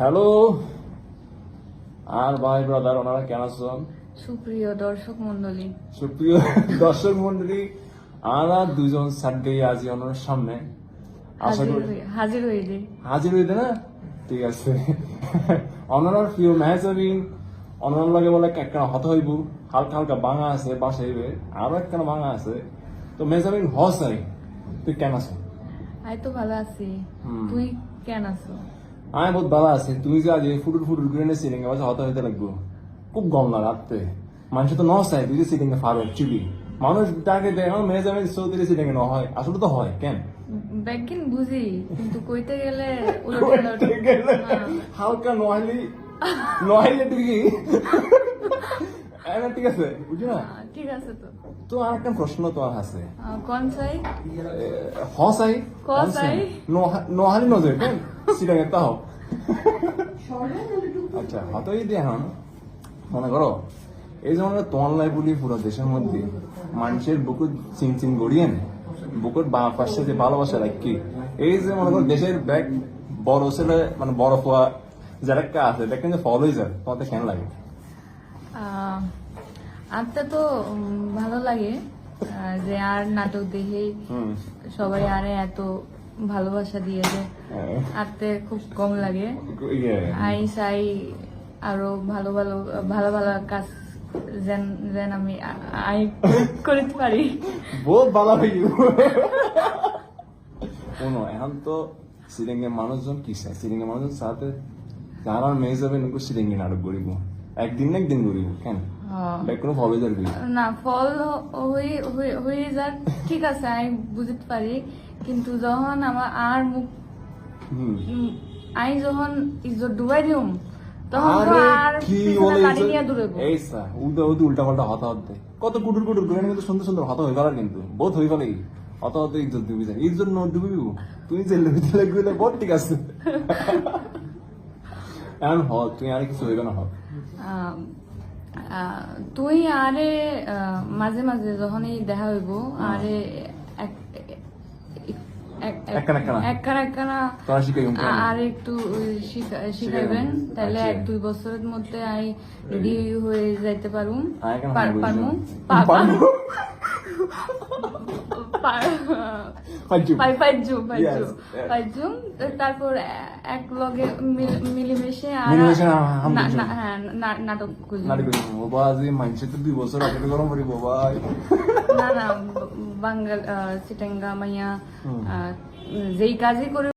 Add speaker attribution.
Speaker 1: Hello আর ভাই brother ওনারা কেন আছেন?
Speaker 2: সুপ্রিয় দর্শক মন্ডলী
Speaker 1: সুপ্রিয় দর্শক মন্ডলী আমরা দুজন আজ ওনার সামনে। আশা
Speaker 2: হাজির
Speaker 1: করি
Speaker 2: হাজির
Speaker 1: না? ঠিক আছে। অনার প্রিয় মেহজাবিন অনার লগে বলে একখানা হত হইব। হালকা হালকা বাঙা আছে বাসা হইবে। আরও একখানা বাঙা আছে। তো মেহজাবিন হস নাই। তুই কেন আছো
Speaker 2: আই তো ভালো আছি। তুই কেন আছো?
Speaker 1: আমি বহুত ভালো আছে তুমি যে আজ ফুটুর ফুটুর করে নে সিলিং এ হত হইতে লাগবো। খুব গম না রাত্রে। মানুষ তো নস হয় তুই যে সিলিং এ ফারো চুবি মানুষ তাকে দেখো মেয়ে যাবে চৌধুরী সিলিং এ ন হয়। আসলে তো হয় কেন?
Speaker 2: ব্যাগিন বুঝি কিন্তু কইতে গেলে উলট
Speaker 1: কইতে গেলে হালকা নহালি নহাইলে তুই কি ঠিক আছে বুঝলি? না
Speaker 2: ঠিক আছে তো।
Speaker 1: তো আর একটা প্রশ্ন তো আর আছে
Speaker 2: কোন চাই?
Speaker 1: হসাই
Speaker 2: হসাই?
Speaker 1: নহালি নজর কেন সিটাকে তাও আচ্ছা হতই দিয়ে এখন। মনে করো এই যে আমরা তোয়াল্লাই বলি পুরো দেশের মধ্যে মানুষের বুকুর চিন চিন গড়িয়ে নে বুকুর বা পাশে যে ভালোবাসা রাখি এই যে মনে করো দেশের ব্যাগ বড় ছেলে মানে বড় পোয়া যারা কা আছে দেখেন যে ফলো হয়ে যায় তোমাদের কেন লাগে।
Speaker 2: আহ, আত্মা তো ভালো লাগে যে আর নাটক দেখে সবাই আরে এত ভালোবাসা দিয়ে দেয় আত্মে খুব কম লাগে।
Speaker 1: ইয়ে।
Speaker 2: আই চাই আরও ভালো ভালো ভালো ভালো কাজ যেন যেন আমি আই করতে পারি।
Speaker 1: বহুত ভালো হয়ে কোনো এখন তো সিরিঙ্গের মানুষজন কি চায়? সিরিঙ্গের মানুষজন সাথে যারা মেয়ে যাবে নুকু সিরিঙ্গি নাটক করিব একদিন না একদিন করিব কেন?
Speaker 2: হ্যাঁ।
Speaker 1: ব্যাক কোনো ভাবে যাবে
Speaker 2: না ফল হয়ে হয়ে- হয়ে যাক ঠিক আছে আমি বুঝতে পারি। কিন্তু যখন আমার আর মুখ আই যখন ইজ্জত ডুবাই দিম তখন
Speaker 1: আর কি বলে উল্টা পাল্টা হতা হতে কত কুটুর কুটুর করে কিন্তু সুন্দর সুন্দর হতা হয়ে গেল কিন্তু। বহুত হয়ে গেল হত হতে ইজ্জত দিবি যায়। ইজ্জত ন দিবি তুই যে লইতে লাগবি বহুত ঠিক আছে। এখন হ তুই আর কিছু হইবে না হ
Speaker 2: আহ, আহ, তুই আরে মাঝে মাঝে যখনই দেখা হইব আরে এক- এক- এক-
Speaker 1: একখানা একখানা।
Speaker 2: একখানা একখানা
Speaker 1: তোরা শিখাই উম
Speaker 2: আ- আর একটু শিখা- শিখাইবেন তাহলে। এক দুই বছরের মধ্যে আই রেডি হয়ে যাইতে পারুম
Speaker 1: আয়
Speaker 2: পার-
Speaker 1: বুঝলাম।
Speaker 2: পারমু
Speaker 1: পারমু?
Speaker 2: তারপর এক লগে মিলেমিশে আর
Speaker 1: মিলেমিশে
Speaker 2: না-। না- হ্যাঁ, না- নাটক করলাম।
Speaker 1: নাটক করি বাবা আজ মাইনসে তো দুই বছর আগে গরম করি বাবা।
Speaker 2: না না বাঙ্গাল চিটাঙ্গা মাইয়া আহ, যেই কাজই করে